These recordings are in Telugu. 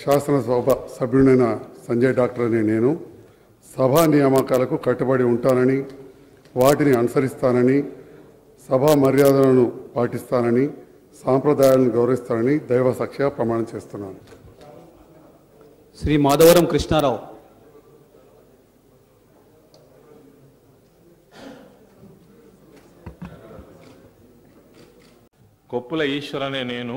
శాసనసభ సభ్యుడైన సంజయ్ డాక్టర్ అనే నేను. సభా నియామకాలకు కట్టుబడి ఉంటానని వాటిని అనుసరిస్తానని సభా మర్యాదలను పాటిస్తానని సాంప్రదాయాలను గౌరవిస్తానని దైవ సాక్షిగా ప్రమాణం చేస్తున్నాను. శ్రీ మాధవరం కృష్ణారావు. కొప్పుల ఈశ్వర్ అనే నేను.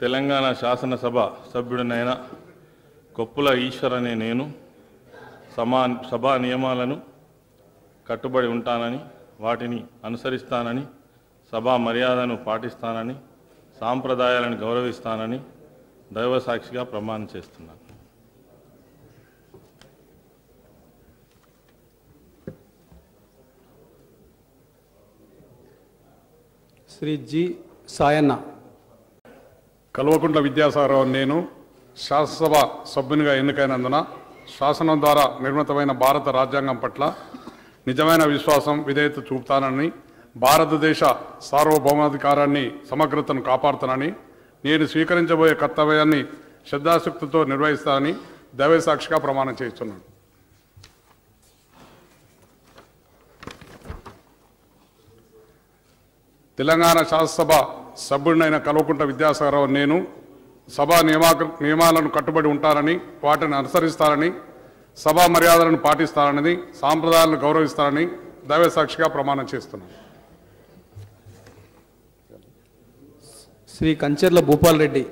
తెలంగాణ శాసనసభ సభ్యుడినైన కొప్పుల ఈశ్వర్ అనే నేను. సమా సభా నియమాలను కట్టుబడి ఉంటానని వాటిని అనుసరిస్తానని సభా మర్యాదను పాటిస్తానని సాంప్రదాయాలను గౌరవిస్తానని దైవసాక్షిగా ప్రమాణం చేస్తున్నాను. శ్రీ జి. సాయన్న. కల్వకుంట్ల విద్యాసాగరరావు నేను శాసనసభ సభ్యునిగా ఎన్నికైనందున శాసనం ద్వారా నిర్మితమైన భారత రాజ్యాంగం పట్ల నిజమైన విశ్వాసం విధేయత చూపుతానని భారతదేశ సార్వభౌమాధికారాన్ని సమగ్రతను కాపాడుతానని నేను స్వీకరించబోయే కర్తవ్యాన్ని శ్రద్ధాశక్తితో నిర్వహిస్తానని దైవసాక్షిగా ప్రమాణం చేస్తున్నాను. తెలంగాణ శాసనసభ సభ్యుడినైన కల్వకుంట విద్యాసాగరరావు నేను సభా నియమా నియమాలను కట్టుబడి ఉంటానని వాటిని అనుసరిస్తానని సభా మర్యాదలను పాటిస్తానని సాంప్రదాయాలను గౌరవిస్తానని దైవసాక్షిగా ప్రమాణం చేస్తున్నాను. శ్రీ కంచెర్ల భూపాల్ రెడ్డి.